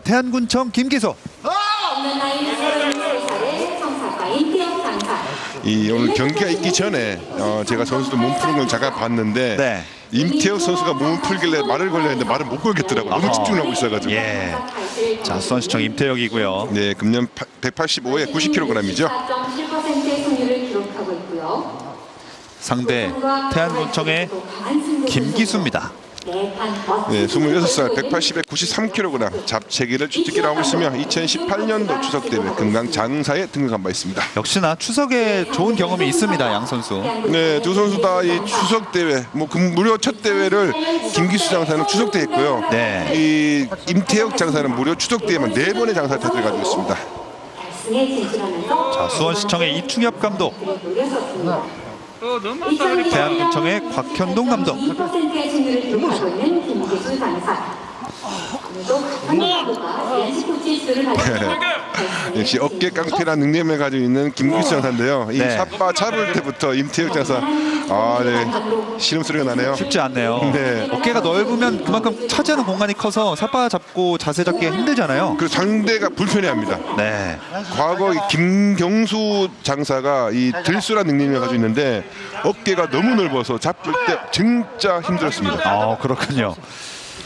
태안군청 김기소. 이 오늘 경기가 있기 전에 어, 제가 선수들 몸 푸는 걸 잠깐 봤는데 네. 임태혁 선수가 몸을 풀길래 말을 걸려 했는데 말을 못 걸겠더라고요. 너무 아하. 집중을 하고 있어가지고. 예. 자, 수원시청 임태혁이고요. 네, 금년 185에 90kg이죠. 4.7%의 승률을 기록하고 있고요. 상대 태안군청의 김기수입니다. 네, 26살 180에 93kg 잡채기를 주특기로 하고 있으며 2018년도 추석 대회 금강 장사에 등극한 바 있습니다. 역시나 추석에 좋은 경험이 있습니다, 양 선수. 네, 두 선수 다 이 추석 대회, 뭐 금- 무려 첫 대회를 김기수 장사는 추석 때 했고요. 네. 이 임태혁 장사는 무려 추석 대회만 네 번의 장사 태세를 가지고 있습니다. 자, 수원시청의 이충엽 감독, 노렸었습니다. 태안군청의 곽현동 감독. 2%의 승률을 기록하고 있는 김기수 장사. 가지고 역시 어깨 깡패라는 닉네임을 가지고 있는 김기수 장사인데요. 이 네. 삿바 잡을 때부터 임태혁 장사 아, 네. 시름 소리가 나네요. 쉽지 않네요. 네. 어깨가 넓으면 그만큼 차지하는 공간이 커서 삿바 잡고 자세 잡기가 힘들잖아요. 그 상대가 불편해합니다. 네. 과거 이 김경수 장사가 이 들수라 닉네임을 가지고 있는데 어깨가 너무 넓어서 잡을 때 진짜 힘들었습니다. 아, 그렇군요.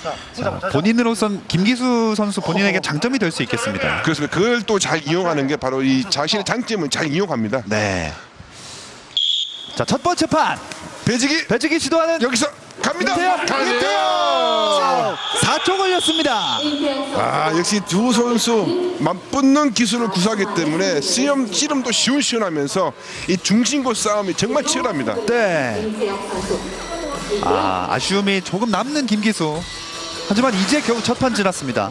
자, 본인으로선 김기수 선수 본인에게 장점이 될 수 있겠습니다. 그렇습니다. 그걸 또 잘 이용하는 게 바로 이 자신의 장점을 잘 이용합니다. 네. 자, 첫 번째 판. 배지기 배지기 시도하는 여기서 갑니다. 임태혁! 가요. 4초 걸렸습니다. 아 역시 두 선수 맞붙는 기술을 구사하기 때문에 씨름 씨름도 시원시원하면서 이 중심고 싸움이 정말 치열합니다. 네. 아, 아쉬움이 조금 남는 김기수. 하지만 이제 겨우 첫 판 지났습니다.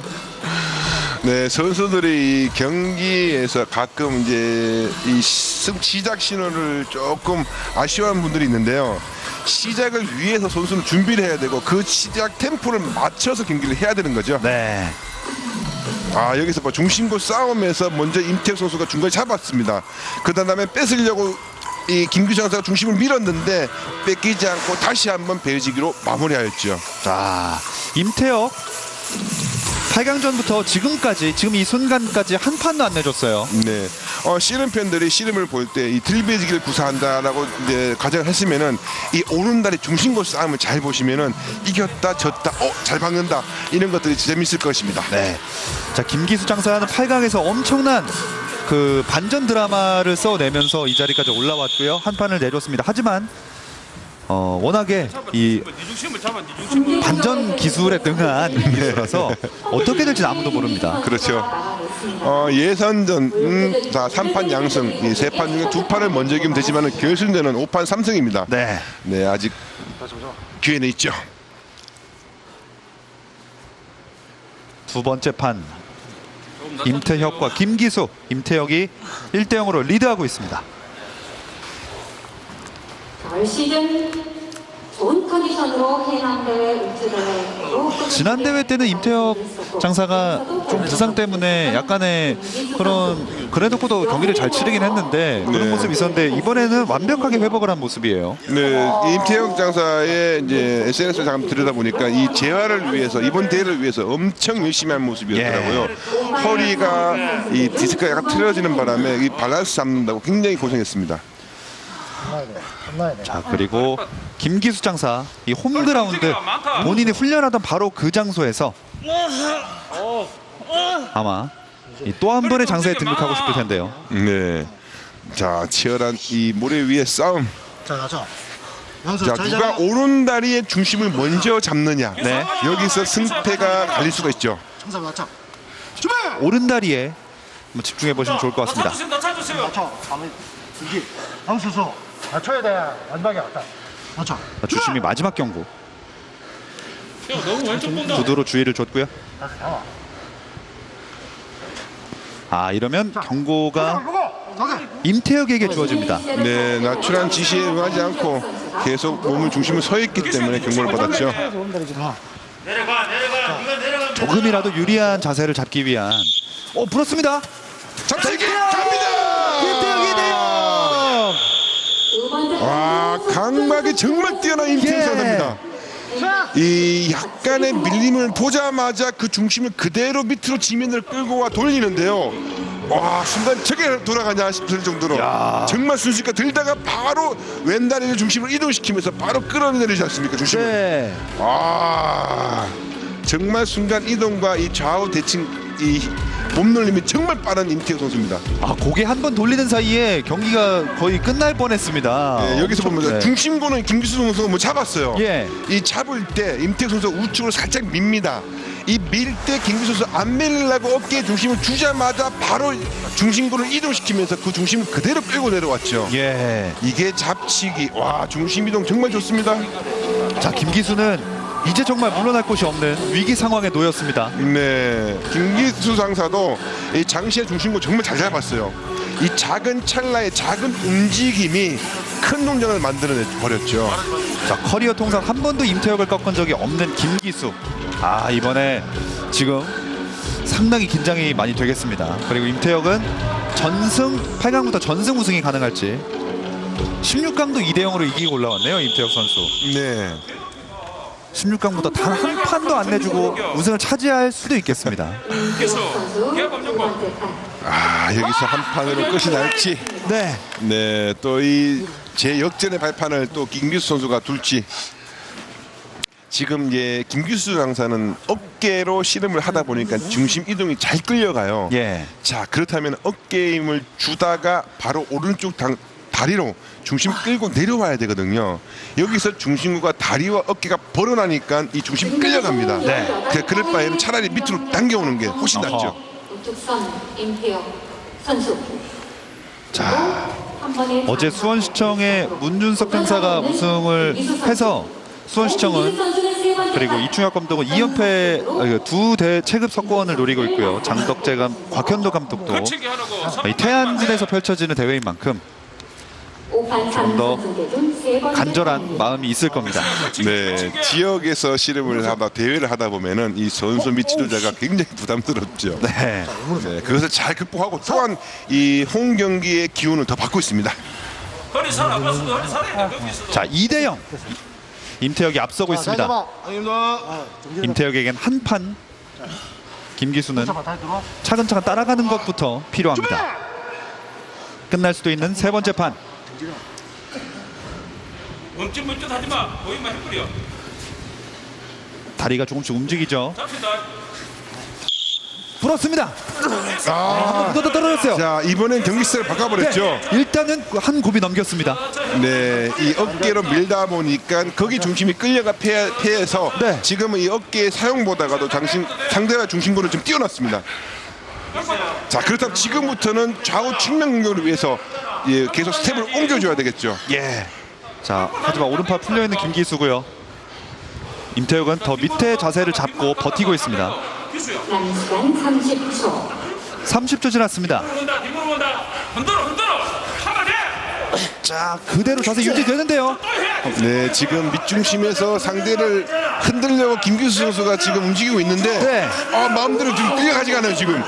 네 선수들이 이 경기에서 가끔 이제 이 시- 시작 신호를 조금 아쉬워하는 분들이 있는데요. 시작을 위해서 선수는 준비를 해야 되고 그 시작 템포를 맞춰서 경기를 해야 되는 거죠. 네. 아 여기서 뭐 중심고 싸움에서 먼저 임태혁 선수가 중간에 잡았습니다. 그 다음에 뺏으려고 이 김규정 선수가 중심을 밀었는데 뺏기지 않고 다시 한번 배지기로 마무리하였죠. 자, 임태혁 8강전부터 지금까지 지금 이 순간까지 한 판도 안 내줬어요. 네. 어, 씨름 팬들이 씨름을 볼 때이 들배지기를 구사한다라고 이제 가정을 했으면은 이 오른다리 중심고 싸움을 잘 보시면은 이겼다 졌다 어 잘 박는다 이런 것들이 재밌을 것입니다. 네. 자, 김기수 장사는 8강에서 엄청난 그 반전 드라마를 써내면서 이 자리까지 올라왔고요. 한 판을 내줬습니다. 하지만 어, 워낙에 이 반전 기술에 능한 기술이라서 어떻게 될지 는 아무도 모릅니다. 그렇죠. 어, 예선전 음, 자 3판 양승 이세판 중에 두 판을 먼저 이기면 되지만은 결승전은 5판 3승입니다. 네. 네 아직 기회는 있죠. 두 번째 판 임태혁과 김기수 임태혁이 1대 0으로 리드하고 있습니다. 올 시즌 좋은 컨디션으로 해남 대회, 우주 대회로 지난 대회 때는 임태혁 장사가 좀 부상 때문에 약간의 그런 그래놓고도 경기를 잘 치르긴 했는데 그런 네. 모습이 있었는데 이번에는 완벽하게 회복을 한 모습이에요. 네, 이 임태혁 장사의 이제 SNS를 잠깐 들여다 보니까 이 재활을 위해서 이번 대회를 위해서 엄청 열심히 한 모습이었더라고요. 허리가 이 디스크가 약간 틀어지는 바람에 이 밸런스 잡는다고 굉장히 고생했습니다. 자 그리고 김기수 장사 이 홈그라운드 본인이 훈련하던 바로 그 장소에서 아마 또 한 번의 장사에 등극하고 싶을 텐데요. 네. 자, 치열한 이 모래 위의 싸움. 자 가자. 자, 잘 누가 잡아. 오른 다리의 중심을 먼저 잡느냐. 네. 여기서 승패가 갈릴 수가 있죠. 청사 맞춰. 준비. 오른 다리에 한번 집중해 보시면 좋을 것 같습니다. 맞춰. 밤에 이게 양수수 맞춰야 돼. 마지막에 왔다. 맞춰. 자, 주심이 마지막 경고. 구두로 주의를 줬고요. 다시 나와. 아 이러면 경고가. 임태혁에게 주어집니다. 네, 나출한 지시에 응하지 않고 계속 몸을 중심을 서 있기 때문에 경고를 받았죠. 조금이라도 유리한 자세를 잡기 위한. 어 불었습니다. 잡채기 갑니다. 임태혁이 와, 강막이 정말 뛰어난 임태혁 예. 선수입니다. 이 약간의 밀림을 보자마자 그 중심을 그대로 밑으로 지면을 끌고 와 돌리는데요. 와 순간 저게 돌아가냐 싶을 정도로 정말 순식간 들다가 바로 왼다리를 중심으로 이동시키면서 바로 끌어내리지 않습니까 중심을 네. 아 정말 순간 이동과 이 좌우 대칭 이 몸놀림이 정말 빠른 임태우 선수입니다. 아 고개 한 번 돌리는 사이에 경기가 거의 끝날 뻔했습니다. 네, 여기서 보면 네. 중심고는 김기수 선수가 뭐 잡았어요. 예. 이 잡을 때 임태우 선수가 우측으로 살짝 밉니다. 이 밀 때 김기수 선수 안 밀려고 어깨에 중심을 주자마자 바로 중심고를 이동시키면서 그 중심을 그대로 끌고 내려왔죠. 예. 이게 잡치기 와 중심 이동 정말 좋습니다. 자 김기수는 이제 정말 물러날 곳이 없는 위기 상황에 놓였습니다. 네, 김기수 상사도 이 장시의 중심고 정말 잘 잡았어요. 이 작은 찰나의 작은 움직임이 큰 동작을 만들어 버렸죠. 자 커리어 통산 한 번도 임태혁을 꺾은 적이 없는 김기수. 아 이번에 지금 상당히 긴장이 많이 되겠습니다. 그리고 임태혁은 전승 8강부터 전승 우승이 가능할지 16강도 2대 0으로 이기고 올라왔네요 임태혁 선수. 네. 16강부터 단 한 판도 안 내주고 우승을 차지할 수도 있겠습니다. 번째 판. 아 여기서 한 판으로 끝이 날지. 네. 네, 또 이 제 역전의 발판을 또 김규수 선수가 둘지. 지금 이제 김규수 장사는 어깨로 씨름을 하다 보니까 중심 이동이 잘 끌려가요. 예. 자 그렇다면 어깨 힘을 주다가 바로 오른쪽 당, 다리로 중심 끌고 내려와야 되거든요. 여기서 중심과 다리와 어깨가 벌어나니까 이 중심 끌려갑니다. 네. 그 그럴 바에는 차라리 밑으로 당겨오는 게 훨씬 낫죠. 임태혁 선수. 자, 어제 수원시청의 문준석 행사가 우승을 해서 수원시청은 그리고 이충혁 감독은 2연패 두대 체급 석권을 노리고 있고요. 장덕재 감, 곽현도 감독도 이 태안진에서 펼쳐지는 대회인 만큼 조금 더 간절한 마음이 있을 겁니다. 네, 지역에서 씨름을 하다 대회를 하다 보면은 이 선수 및 지도자가 굉장히 부담스럽죠. 네. 네, 그것을 잘 극복하고 또한 이 홈 경기의 기운을 더 받고 있습니다. 자, 2대 0. 임태혁이 앞서고 있습니다. 임태혁에겐 한 판. 김기수는 차근차근 따라가는 것부터 필요합니다. 끝날 수도 있는 세 번째 판. 멈칫멈칫 하지 마 보이면 해버려 다리가 조금씩 움직이죠. 잡시다 불었습니다. 아, 또 떨어졌어요. 자, 이번엔 경기 스타일을 바꿔버렸죠. 네, 일단은 한 굽이 넘겼습니다. 네, 이 어깨로 밀다 보니까 거기 중심이 끌려가 패, 패해서 네. 지금은 이 어깨 사용보다가도 장신, 상대와 중심고를 좀 뛰어났습니다. 자, 그렇다면 지금부터는 좌우 측면 공격을 위해서 예, 계속 스텝을 옮겨줘야 되겠죠. 예. 자, 하지만 오른팔 풀려 있는 김기수고요. 임태혁은 더 밑에 자세를 잡고 버티고 있습니다. 기수야 남은 시간 30초. 30초 지났습니다. 자, 그대로 자세 유지되는데요. 네, 지금 밑중심에서 상대를 흔들려고 김규수 선수가 지금 움직이고 있는데 네. 아, 마음대로 지금 끌려가지가 않아요, 지금.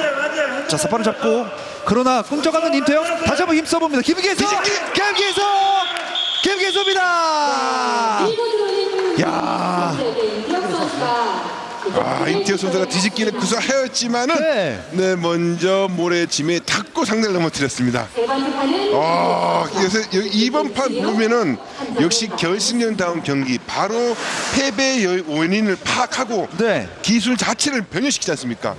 자, 사파를 잡고 그러나 꿈쩍하는 임태혁 다시 한번 힘써봅니다. 김기수입니다! 밀고 들어오는 야. 아, 임태호 선수가 뒤집기는 구사하였지만은 네. 네. 먼저 모래짐에 닿고 상대를 넘어뜨렸습니다. 아, 그래서 이번 판 보면은 역시 결승전 다운 경기 바로 패배 의 원인을 파악하고 네. 기술 자체를 변형시키지 않습니까?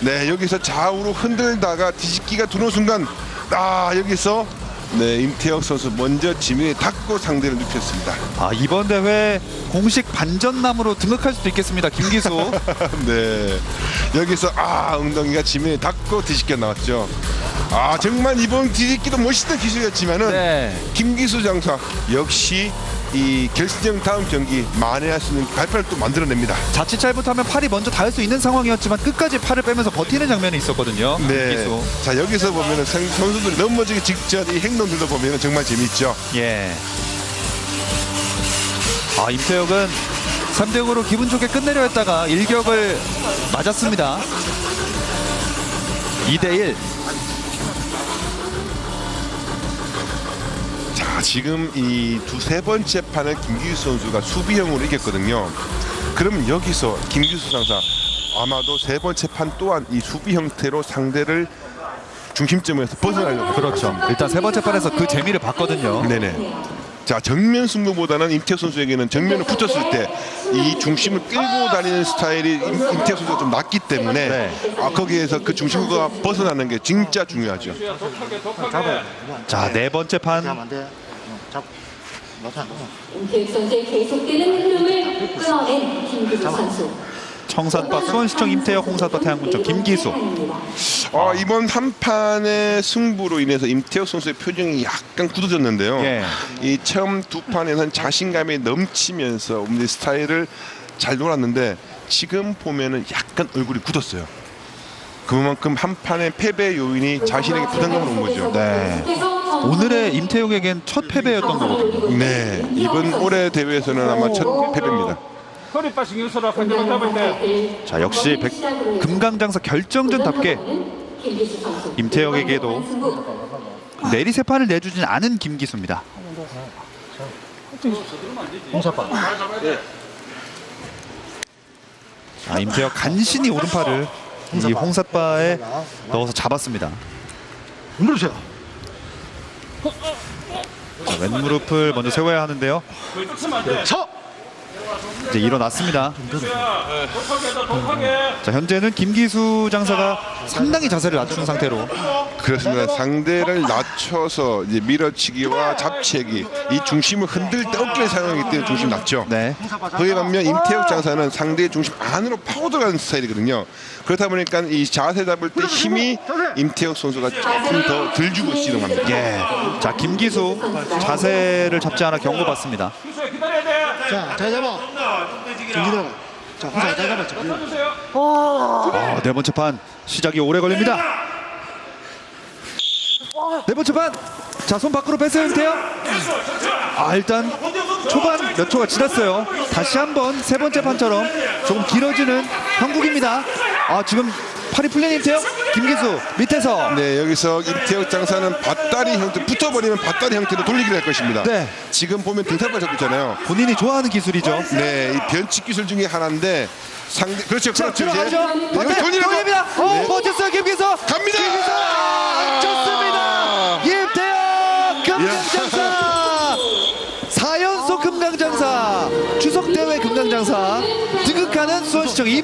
네, 여기서 좌우로 흔들다가 뒤집기가 들어오는 순간 아, 여기서 네, 임태혁 선수 먼저 지면에 닿고 상대를 눕혔습니다. 아, 이번 대회 공식 반전남으로 등극할 수도 있겠습니다. 김기수. 네. 여기서 아 엉덩이가 지면에 닿고 뒤집겨 나왔죠. 아 정말 이번 뒤집기도 멋있던 기술이었지만은 네. 김기수 장사 역시 이 결승전 다음 경기 만회할 수 있는 발판을 또 만들어냅니다. 자칫 잘못하면 팔이 먼저 닿을 수 있는 상황이었지만 끝까지 팔을 빼면서 버티는 장면이 있었거든요. 네. 김기수. 자 여기서 보면은 선- 선수들이 넘어지기 직전 이 행동들도 보면은 정말 재미있죠. 예. 아, 임태혁은 3대 0으로 기분 좋게 끝내려 했다가 일격을 맞았습니다. 2대 1. 지금 이 두세 번째 판을 김기수 선수가 수비형으로 이겼거든요. 그러면 여기서 김기수 장사 아마도 세 번째 판 또한 이 수비 형태로 상대를 중심점에서 벗어나려고 그렇죠. 일단 세 번째 판에서 그 재미를 봤거든요. 네네. 자 정면 승부보다는 임태혁 선수에게는 정면을 붙었을 때 이 중심을 끌고 다니는 스타일이 임- 임태혁 선수가 좀 낮기 때문에 네. 아, 거기에서 그 중심구가 벗어나는 게 진짜 중요하죠. 자, 네 번째 판 잡. 맞아. 선수의 계속되는 흐름을 끊어낸 김기수 선수. 청산파 수원시청 임태혁 홍사파 태양군청 김기수. 아, 이번 한 판의 승부로 인해서 임태혁 선수의 표정이 약간 굳어졌는데요. 예. 이 처음 두 판에는 자신감이 넘치면서 이제 스타일을 잘 놀았는데 지금 보면은 약간 얼굴이 굳었어요. 그만큼 한 판의 패배 요인이 자신에게 부담감을 온 거죠. 네. 오늘의 임태혁에겐 첫 패배였던 거거든요. 네, 이번 올해 대회에서는 아마 첫 패배입니다. 잡을 때 자, 역시 백- 금강장사 결정전답게 임태혁에게도 내리 세 판을 내주진 않은 김기수입니다. 홍사빠. 자, 임태혁 간신히 오른팔을 이 홍삿바에 넣어서 잡았습니다. 무릎이세요. 자, 왼무릎을 먼저 세워야 하는데요. 서. 이제 일어났습니다. 자, 현재는 김기수 장사가 상당히 자세를 낮춘 상태로 그렇습니다. 상대를 낮춰서 이제 밀어치기와 잡채기 이 중심을 흔들 때 어깨를 사용하기 때문에 중심 낮죠. 네. 그에 반면 임태혁 장사는 상대의 중심 안으로 파고 들어가는 스타일이거든요. 그렇다 보니까 이 자세 잡을 때 힘이 임태혁 선수가 조금 더덜 주고 씨름합니다. 예. 자, 김기수 자세를 잡지 않아 경고받습니다. 자, 잘 잡아. 정기도. 자, 홍사 잘 잡아. 아, 네 번째 판 시작이 오래 걸립니다. 네 번째 판. 자, 손 밖으로 뺐어요, 임태혁. 아, 일단 초반 몇 초가 지났어요. 다시 한번 세 번째 판처럼 조금 길어지는 형국입니다. 아, 지금 팔이 풀린 임태혁. 김기수 밑에서 네, 여기서 임태혁 장사는 밧다리 형태 붙어버리면 밧다리 형태로 돌리기를 할 것입니다. 네. 지금 보면 등살발 잡고 있잖아요. 본인이 좋아하는 기술이죠. 네, 이 변칙 기술 중에 하나인데 상대 그렇죠, 자, 그렇죠. 들어가죠. 네, 거. 돌립니다. 어, 네. 버텼어요, 김기수. 갑니다. 김기수 좋습니다. 임태혁 금강장사 4연속 금강장사 추석 대회 금강장사